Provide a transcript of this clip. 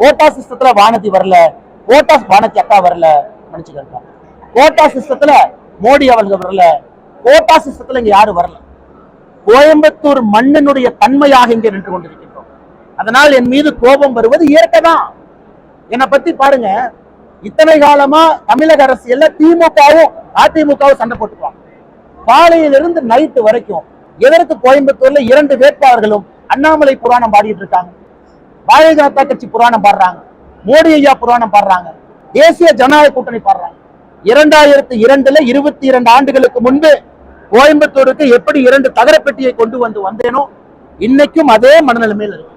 Quota சிஸ்டத்துல வானதி வரல ஓட்டா வானதி அக்கா வரல மன்னிச்சுக்கங்க கோட்டா. சிஸ்டத்துல மோடி அவர்கள் வரல கோட்டா சிஸ்டத்துல இங்க யாரும் வரல. கோயம்புத்தூர் மண்ணினுடைய தன்மையாக இங்கே நின்று கொண்டிருக்கின்றோம். அதனால் என் மீது கோபம் வருவது இயற்கைதான். என்னை பத்தி பாருங்க இத்தனை காலமா தமிழக அரசியல்ல திமுகவும் அதிமுகவும் சண்டை போட்டுக்குவாங்க. காலையிலிருந்து நைட்டு வரைக்கும் எதற்கு கோயம்புத்தூர்ல இரண்டு வேட்பாளர்களும் அண்ணாமலை புராணம் பாடிட்டு இருக்காங்க? பாரதிய ஜனதா கட்சி புராணம் பாடுறாங்க. மோடி ஐயா புராணம் பாடுறாங்க. தேசிய ஜனநாயக கூட்டணி பாடுறாங்க. இரண்டாயிரத்தி இரண்டுல இருபத்தி இரண்டு ஆண்டுகளுக்கு முன்பு கோயம்புத்தூருக்கு எப்படி இரண்டு தகர பெட்டியை கொண்டு வந்து வந்தேனோ இன்னைக்கும் அதே மனநிலைமையில் இருக்கு.